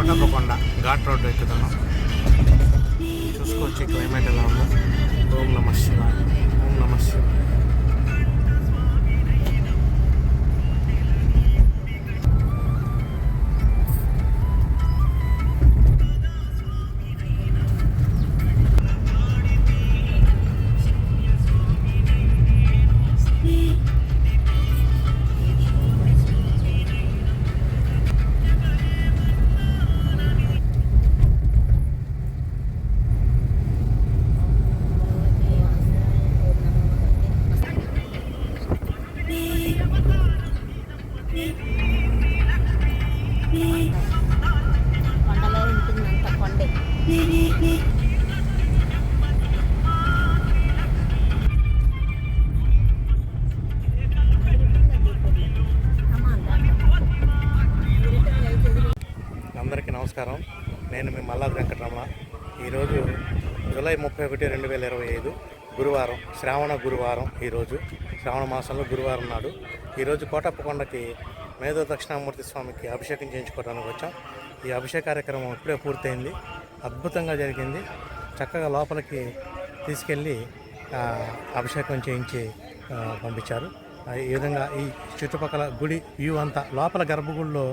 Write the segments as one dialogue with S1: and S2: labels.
S1: Kotappakonda ghat road ఎక్కుతున్నాం చూసుకోవచ్చు climate ఎలా ఉందో. అందరికీ నమస్కారం. నేను మీ మల్లాది వెంకటరమణ. ఈరోజు జూలై ముప్పై ఒకటి రెండు వేల ఇరవై ఐదు గురువారం శ్రావణ గురువారం ఈరోజు శ్రావణ మాసంలో గురువారం నాడు. ఈరోజు కోటప్పకొండకి మేధో దక్షిణామూర్తి స్వామికి అభిషేకం చేయించుకోవడానికి వచ్చాం. ఈ అభిషేక కార్యక్రమం ఇప్పుడే పూర్తయింది. అద్భుతంగా జరిగింది. చక్కగా లోపలికి తీసుకెళ్ళి అభిషేకం చేయించి పంపించారు. ఈ విధంగా ఈ చుట్టుపక్కల గుడి వ్యూ అంతా లోపల గర్భగుడిలో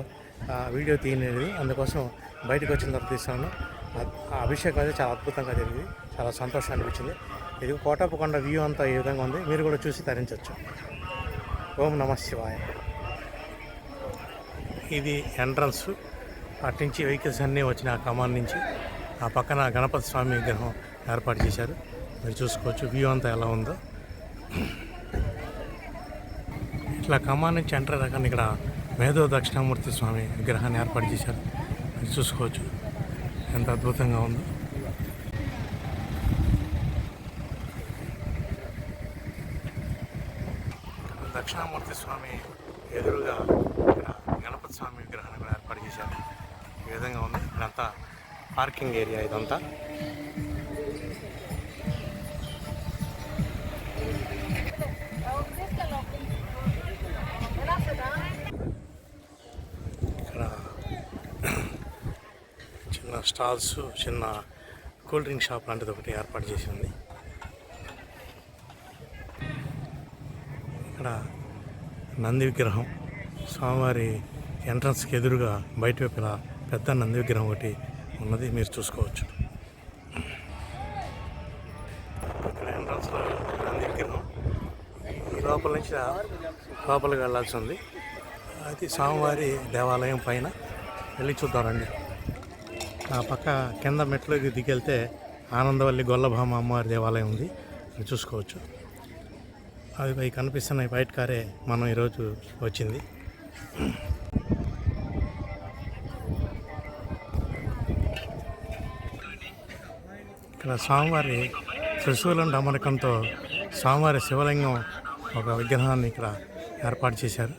S1: వీడియో తీయలేదు. అందుకోసం బయటకు వచ్చిన తర్వాత తీస్తాను ఆ- ఆ అభిషేకం అయితే చాలా అద్భుతంగా జరిగింది. చాలా సంతోషం అనిపించింది. ఇది కోటప్పకొండ వ్యూ అంతా ఈ విధంగా ఉంది. మీరు కూడా చూసి తరించవచ్చు ఓం నమ శివాయ. ఇది ఎంట్రన్స్. అటు నుంచి వెహికల్స్ అన్నీ వచ్చిన ఆ కమాన్ నుంచి ఆ పక్కన గణపతి స్వామి విగ్రహం ఏర్పాటు చేశారు. మీరు చూసుకోవచ్చు వ్యూ అంతా ఎలా ఉందో. ఇట్లా కమాన్ నుంచి ఎంటర్ అయ్యాక ఇక్కడ మేధో దక్షిణామూర్తి స్వామి విగ్రహాన్ని ఏర్పాటు చేశారు. అది చూసుకోవచ్చు. ఎంత అద్భుతంగా ఉందో. దక్షిణామూర్తి స్వామి ఎదురుగా ఇక్కడ గణపతి స్వామి విగ్రహాన్ని కూడా ఏర్పాటు చేశారు. ఈ విధంగా ఉంది. ఇదంతా పార్కింగ్ ఏరియా ఇదంతా. స్టాల్స్ చిన్న కూల్ డ్రింక్ షాప్ లాంటిది ఒకటి ఏర్పాటు చేసి ఉంది. ఇక్కడ నంది విగ్రహం స్వామివారి ఎంట్రన్స్కి ఎదురుగా బయట వైపు పెద్ద నంది విగ్రహం ఒకటి ఉన్నది మీరు చూసుకోవచ్చు. ఇక్కడ ఎంట్రన్స్లో నంది విగ్రహం. ఈ లోపల నుంచి లోపలికి వెళ్ళాల్సి ఉంది. అది స్వామివారి దేవాలయం పైన వెళ్ళి చూద్దామండి ఆ పక్క కింద మెట్లోకి దిగెళ్తే ఆనందవల్లి గొల్లభామ అమ్మవారి దేవాలయం ఉంది. అది చూసుకోవచ్చు. అవి అవి కనిపిస్తున్న ఈ వైట్ కారే మనం ఈరోజు వచ్చింది. ఇక్కడ స్వామివారి త్రిశూలం డమరకంతో స్వామివారి శివలింగం ఒక విగ్రహాన్ని ఇక్కడ ఏర్పాటు చేశారు.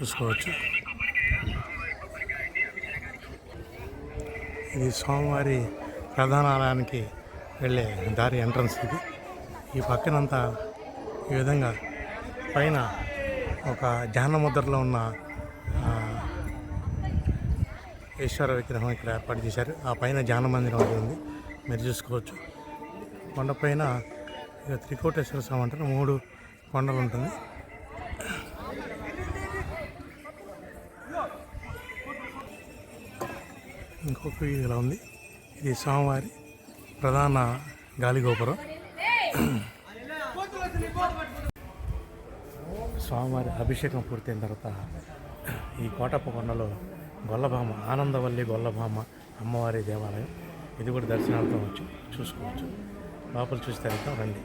S1: చూసుకోవచ్చు. ఇది స్వామివారి ప్రధాన ఆలయానికి వెళ్ళే దారి ఎంట్రన్స్ ఇది. ఈ పక్కనంతా ఈ విధంగా పైన ఒక ధ్యాన ముద్రలో ఉన్న ఈశ్వర విగ్రహం ఇక్కడ ఏర్పాటు చేశారు. ఆ పైన ధ్యాన మందిరం ఉంది. మీరు చూసుకోవచ్చు. కొండపైన ఇక త్రికోటేశ్వర స్వామి అంటారు. మూడు కొండలు ఉంటుంది. ఇంకొక ఇలా ఉంది. ఇది స్వామివారి ప్రధాన గాలిగోపురం స్వామివారి అభిషేకం పూర్తయిన తర్వాత ఈ కోటప్ప కొండలో గొల్లభామ ఆనందవల్లి గొల్లభామ అమ్మవారి దేవాలయం. ఇది కూడా దర్శనార్థం వచ్చి చూసుకోవచ్చు. లోపల చూసి తగ్గుతాం రండి.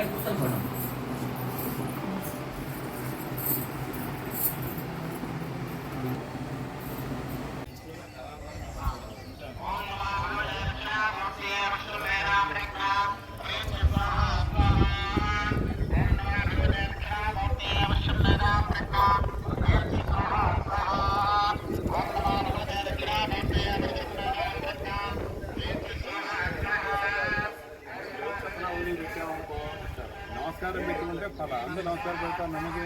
S2: Instagram, ಫಲ
S3: ಅಂದ್ರೆ ನಾವು ತರಬೇಕು? ನಮಗೆ